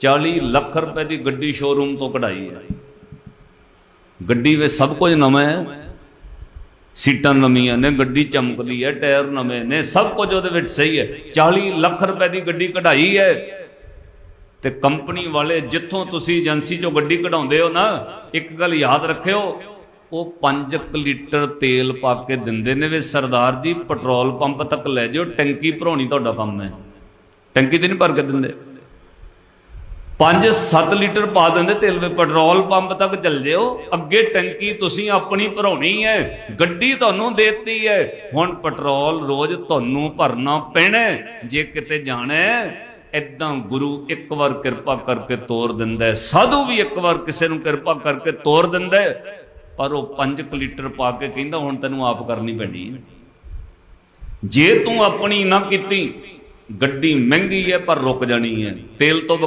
40 ਲੱਖ ਰੁਪਏ ਦੀ ਗੱਡੀ ਸ਼ੋਰੂਮ ਤੋਂ ਕਢਾਈ ਹੈ। ਗੱਡੀ ਵਿੱਚ ਸਭ ਕੁਝ ਨਵਾਂ ਹੈ। ਸੀਟਾਂ ਨਵੀਆਂ ਨੇ, ਗੱਡੀ ਚਮਕਦੀ ਹੈ, ਟਾਇਰ ਨਵੇਂ ਨੇ, ਸਭ ਕੁਝ ਉਹਦੇ ਵਿੱਚ ਸਹੀ ਹੈ। 40 ਲੱਖ ਰੁਪਏ ਦੀ ਗੱਡੀ ਕਢਾਈ ਹੈ। ਤੇ ਕੰਪਨੀ ਵਾਲੇ ਜਿੱਥੋਂ ਤੁਸੀਂ ਏਜੰਸੀ ਚੋਂ ਗੱਡੀ ਕਢਾਉਂਦੇ ਹੋ ਨਾ, ਇੱਕ ਗੱਲ ਯਾਦ ਰੱਖਿਓ, ਉਹ 5 ਲੀਟਰ ਤੇਲ ਪਾ ਕੇ ਦਿੰਦੇ ਨੇ ਵੀ ਸਰਦਾਰ ਜੀ, ਪੈਟਰੋਲ ਪੰਪ ਤੱਕ ਲੈ ਜਾਓ, ਟੈਂਕੀ ਭਰਾਉਣੀ ਤੁਹਾਡਾ ਕੰਮ ਹੈ। ਟੈਂਕੀ ਤੇ ਨਹੀਂ ਭਰ ਕੇ ਦਿੰਦੇ। 5-7 ਲੀਟਰ ਪਾ ਦਿੰਦੇ ਤੇਲ ਵਿੱਚ, ਪੈਟਰੋਲ ਪੰਪ ਤੱਕ ਚੱਲ ਜਿਓ ਅੱਗੇ ਟੈਂਕੀ ਤੁਸੀਂ ਆਪਣੀ ਭਰਾਉਣੀ ਹੈ, ਗੱਡੀ ਤੁਹਾਨੂੰ ਦੇਤੀ ਹੈ। ਹੁਣ ਪੈਟਰੋਲ ਰੋਜ਼ ਤੁਹਾਨੂੰ ਭਰਨਾ ਪੈਣਾ ਜੇ ਕਿਤੇ ਜਾਣਾ ਇਦਾਂ ਗੁਰੂ ਇੱਕ ਵਾਰ ਕਿਰਪਾ ਕਰਕੇ ਤੋਰ ਦਿੰਦਾ ਸਾਧੂ ਵੀ ਇੱਕ ਵਾਰ ਕਿਸੇ ਨੂੰ ਕਿਰਪਾ ਕਰਕੇ ਤੋਰ ਦਿੰਦਾ ਪਰ ਉਹ 5 ਲੀਟਰ ਪਾ ਕੇ ਕਹਿੰਦਾ, ਹੁਣ ਤੈਨੂੰ ਆਪ ਕਰਨੀ ਪੈਣੀ ਜੇ ਤੂੰ ਆਪਣੀ ਨਾ ਕੀਤੀ, ਗੱਡੀ ਮਹਿੰਗੀ ਹੈ, ਪਰ ਰੁਕ ਜਾਣੀ ਹੈ। ਤੇਲ ਤੋਂ ਬਗੈਰ